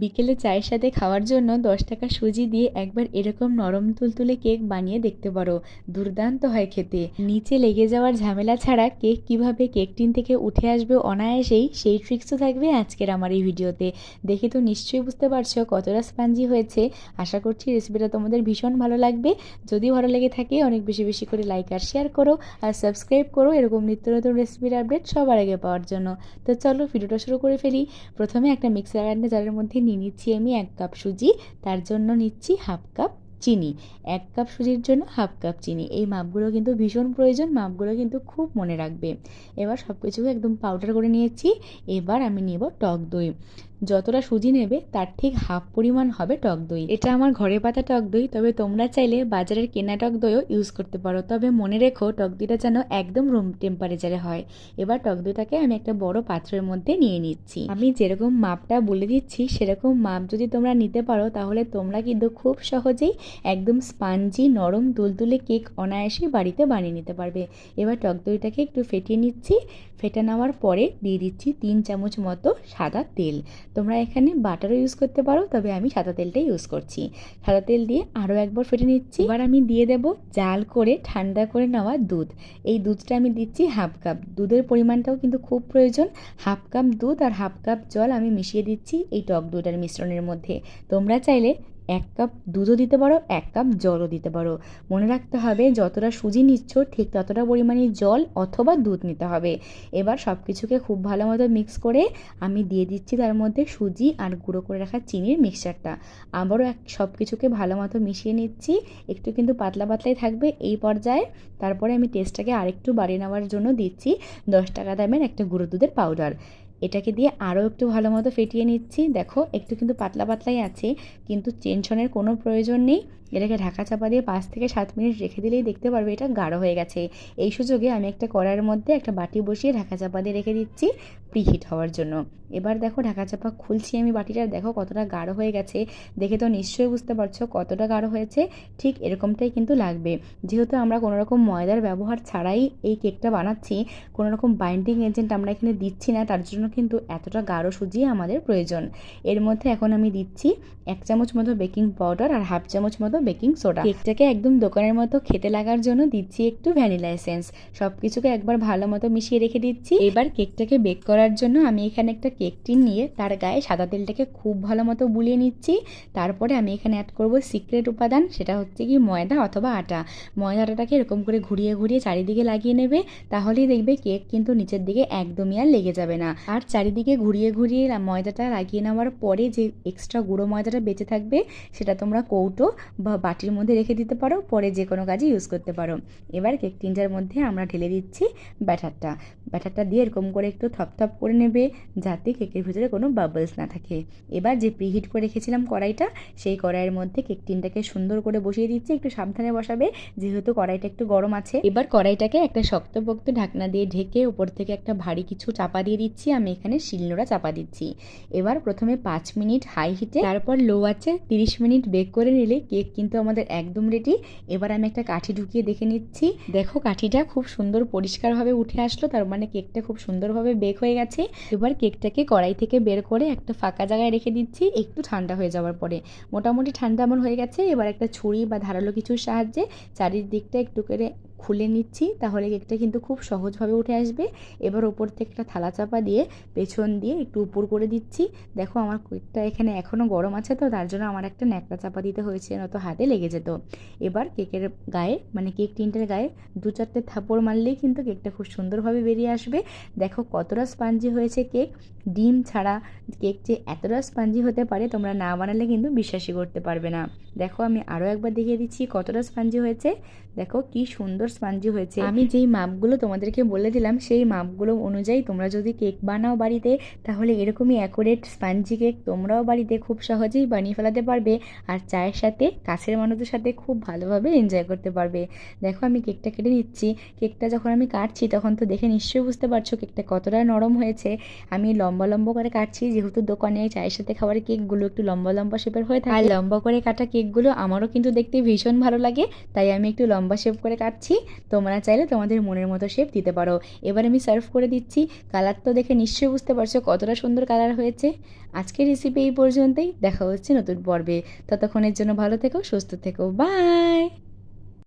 বিকেলে চায়ের সাথে খাওয়ার জন্য দশ টাকা সুজি দিয়ে একবার এরকম নরম তুলতুলে কেক বানিয়ে দেখতে পারো। দুর্দান্ত হয় খেতে। নিচে লেগে যাওয়ার ঝামেলা ছাড়া কেক কীভাবে কেক টিন থেকে উঠে আসবে অনায়াসেই সেই ট্রিক্সও থাকবে আজকের আমার এই ভিডিওতে। দেখে তো নিশ্চয়ই বুঝতে পারছ কতটা স্পাঞ্জি হয়েছে। আশা করছি রেসিপিটা তোমাদের ভীষণ ভালো লাগবে। যদি ভালো লেগে থাকে অনেক বেশি বেশি করে লাইক আর শেয়ার করো আর সাবস্ক্রাইব করো এরকম নিত্য নতুন রেসিপির আপডেট সবার আগে পাওয়ার জন্য। তো চলো ভিডিওটা শুরু করে ফেলি। প্রথমে একটা মিক্সার গ্রাইন্ডার জারের মধ্যে নিয়ে নিচ্ছি আমি এক কাপ সুজি, তার জন্য নিচ্ছি হাফ কাপ চিনি। এক কাপ সুজির জন্য হাফ কাপ চিনি। এই মাপগুলো কিন্তু ভীষণ প্রয়োজন, মাপগুলো কিন্তু খুব মনে রাখবে। এবার সব কিছুকে একদম পাউডার করে নিয়েছি। এবার আমি নেব টক দই। যতটা সুজি নেবে, তার ঠিক হাফ পরিমাণ হবে টক দই। এটা আমার ঘরে পাতা টক দই, তবে তোমরা চাইলে বাজারের কেনা টক দইও ইউজ করতে পারো। তবে মনে রেখো, টক দইটা যেন একদম রুম টেম্পারেচারে হয়। এবার টক দইটাকে আমি একটা বড় পাত্রের মধ্যে নিয়ে নিচ্ছি। আমি যেরকম মাপটা বলে দিচ্ছি, সেরকম মাপ যদি তোমরা নিতে পারো, তাহলে তোমরা কিন্তু খুব সহজেই একদম স্পাঞ্জি, নরম তুলতুলে কেক অনায়াসে বাড়িতে বানিয়ে নিতে পারবে। এবার টক দইটাকে একটু ফেটিয়ে নিচ্ছি। ফেটে নেওয়ার পরে দিয়ে দিচ্ছি তিন চামচ মতো সাদা তেল। তোমরা এখানে বাটারও ইউজ করতে পারো, তবে আমি সাদা তেলটাই ইউজ করছি। সাদা তেল দিয়ে আরও একবার ফেটে নিচ্ছি। এবার আমি দিয়ে দেব জাল করে ঠান্ডা করে নেওয়া দুধ। এই দুধটা আমি দিচ্ছি হাফ কাপ। দুধের পরিমাণটাও কিন্তু খুব প্রয়োজন। হাফ কাপ দুধ আর হাফ কাপ জল আমি মিশিয়ে দিচ্ছি এই টক দুধ আর মিশ্রণের মধ্যে। তোমরা চাইলে এক কাপ দুধও দিতে পারো, এক কাপ জলও দিতে পারো। মনে রাখতে হবে, যতটা সুজি নিচ্ছ, ঠিক ততটা পরিমাণে জল অথবা দুধ নিতে হবে। এবার সব কিছুকে খুব ভালো মতো মিক্স করে আমি দিয়ে দিচ্ছি তার মধ্যে সুজি আর গুঁড়ো করে রাখা চিনির মিক্সচারটা। আবারও এক সব কিছুকে ভালো মতো মিশিয়ে নিচ্ছি। একটু কিন্তু পাতলা পাতলাই থাকবে এই পর্যায়ে। তারপরে আমি টেস্টটাকে আরেকটু বাড়িয়ে নেওয়ার জন্য দিচ্ছি দশ টাকা দামের একটা গুঁড়ো দুধের পাউডার এটাকে দিয়ে আরও একটু ভালো মতো ফেটিয়ে নিচ্ছি। দেখো, একটু কিন্তু পাতলা পাতলাই আছে, কিন্তু টেনশনের কোনো প্রয়োজন নেই। এটাকে ঢাকা চাপা দিয়ে পাঁচ থেকে সাত মিনিট রেখে দিলেই দেখতে পারবে এটা গাঢ় হয়ে গেছে। এই সুযোগে আমি একটা কড়াইয়ের মধ্যে একটা বাটি বসিয়ে ঢাকা চাপা দিয়ে রেখে দিচ্ছি প্রিহিট হওয়ার জন্য। এবার দেখো ঢাকা চাপা খুলছি আমি বাটিটা দেখো কতটা গাঢ় হয়ে গেছে। দেখে তো নিশ্চয়ই বুঝতে পারছ কতটা গাঢ় হয়েছে, ঠিক এরকমটাই কিন্তু লাগবে। যেহেতু আমরা কোনো রকম ময়দার ব্যবহার ছাড়াই এই কেকটা বানাচ্ছি, কোনো রকম বাইন্ডিং এজেন্ট আমরা এখানে দিচ্ছি না, তার জন্য কিন্তু এতটা গাঢ় সুজি আমাদের প্রয়োজন। এর মধ্যে এখন আমি দিচ্ছি এক চামচ মতো বেকিং পাউডার আর হাফ চামচ মতো বেকিং সোডা। কেকটাকে একদম দোকানের মতো খেতে লাগার জন্য দিচ্ছি একটু ভ্যানিলা এসেন্স। সব কিছুকে একবার ভালো মতো মিশিয়ে রেখে দিচ্ছি। এবার কেকটাকে বেক করার জন্য আমি এখানে একটা কেক টিন নিয়ে তার গায়ে সাদা তেলটাকে খুব ভালো মতো বুলিয়ে নিচ্ছি। তারপরে আমি এখানে অ্যাড করব সিক্রেট উপাদান, সেটা হচ্ছে কি ময়দা অথবা আটা। ময়দা আটাটাকে এরকম করে ঘুরিয়ে ঘুরিয়ে চারিদিকে লাগিয়ে নেবে, তাহলেই দেখবে কেক কিন্তু নিচের দিকে একদমই আর লেগে যাবে না। আর চারিদিকে ঘুরিয়ে ঘুরিয়ে ময়দাটা লাগিয়ে নেওয়ার পরে যে এক্সট্রা গুঁড়ো ময়দাটা বেঁচে থাকবে, সেটা তোমরা কৌটো বা বাটির মধ্যে রেখে দিতে পারো, পরে যে কোনো কাজে ইউজ করতে পারো। এবার কেক টিনটার মধ্যে আমরা ঢেলে দিচ্ছি ব্যাটারটা। ব্যাটারটা দিয়ে এরকম করে একটু থপথপ করে নেবে, যাতে কেকের ভিতরে কোনো বাবলস না থাকে। এবার যে প্রিহিট করে রেখেছিলাম কড়াইটা, সেই কড়াইয়ের মধ্যে কেক টিনটাকে সুন্দর করে বসিয়ে দিচ্ছি। একটু সাবধানে বসাবে, যেহেতু কড়াইটা একটু গরম আছে। এবার কড়াইটাকে একটা শক্ত শক্তপোক্ত ঢাকনা দিয়ে ঢেকে উপর থেকে একটা ভারী কিছু চাপা দিয়ে দিচ্ছি। আমি এখানে শিলনোড়া চাপা দিচ্ছি। এবার প্রথমে পাঁচ মিনিট হাই হিটে তারপর লো আছে তিরিশ মিনিট বেক করে নিলে কেক কিন্তু আমাদের একদম রেডি এবার আমি একটা কাঠি ঢুকিয়ে দেখে নিচ্ছি। দেখো, কাঠিটা খুব সুন্দর পরিষ্কারভাবে উঠে আসলো। তার মানে কেকটা খুব সুন্দরভাবে বেক হয়ে গেছে। এবার কেকটাকে কড়াই থেকে বের করে একটা ফাঁকা জায়গায় রেখে দিচ্ছি। একটু ঠান্ডা হয়ে যাওয়ার পরে। মোটামুটি ঠান্ডা এমন হয়ে গেছে। এবার একটা ছুরি বা ধারালো কিছুর সাহায্যে চারিদিকটা একটু করে খুলে নিচ্ছি, তাহলে কেকটা কিন্তু খুব সহজভাবে উঠে আসবে। এবার ওপর থেকে একটা থালা চাপা দিয়ে পেছন দিয়ে একটু উপর করে দিচ্ছি। দেখো আমার কেকটা এখানে এখনও গরম আছে তো, তার জন্য আমার একটা ন্যাকড়া চাপা দিতে হয়েছে, নয়তো হাতে লেগে যেত। এবার কেকের গায়ে মানে কেক টিনটার গায়ে দু চারটে থাপড় মারলেই কিন্তু কেকটা খুব সুন্দরভাবে বেরিয়ে আসবে। দেখো কতটা স্পাঞ্জি হয়েছে কেক। ডিম ছাড়া কেক যে এতটা স্পাঞ্জি হতে পারে, তোমরা না বানালে কিন্তু বিশ্বাসই করতে পারবে না। দেখো আমি আরও একবার দেখিয়ে দিচ্ছি কতটা স্পাঞ্জি হয়েছে। দেখো কি সুন্দর স্পাঞ্জি হয়েছে। আমি যেই মাপগুলো তোমাদেরকে বলে দিলাম, সেই মাপগুলো অনুযায়ী তোমরা যদি কেক বানাও বাড়িতে, তাহলে এরকমই অ্যাকুরেট স্পঞ্জি কেক তোমরাও বাড়িতে খুব সহজেই বানিয়ে ফেলাতে পারবে আর চায়ের সাথে কাছের মানুষদের সাথে খুব ভালোভাবে এনজয় করতে পারবে। দেখো আমি কেকটা কেটে নিচ্ছি। কেকটা যখন আমি কাটছি, তখন তো দেখে নিশ্চয়ই বুঝতে পারছ কেকটা কতটা নরম হয়েছে। আমি লম্বা লম্বা করে কাটছি, যেহেতু দোকানে চায়ের সাথে খাবারের কেকগুলো একটু লম্বা লম্বা শেপের হয়ে থাকে। আর লম্বা করে কাটা কেকগুলো আমারও কিন্তু দেখতে ভীষণ ভালো লাগে, তাই আমি একটু লম্বা শেপ করে কাটছি। তোমরা চাইলে তোমাদের মনের মতো শেপ দিতে পারো। এবার আমি সার্ভ করে দিচ্ছি। কালার তো দেখে নিশ্চয়ই বুঝতে পারছ কতটা সুন্দর কালার হয়েছে। আজকের রেসিপি এই পর্যন্তই। দেখা হচ্ছে নতুন পর্বে। ততক্ষণের জন্য ভালো থেকো, সুস্থ থেকো। বাই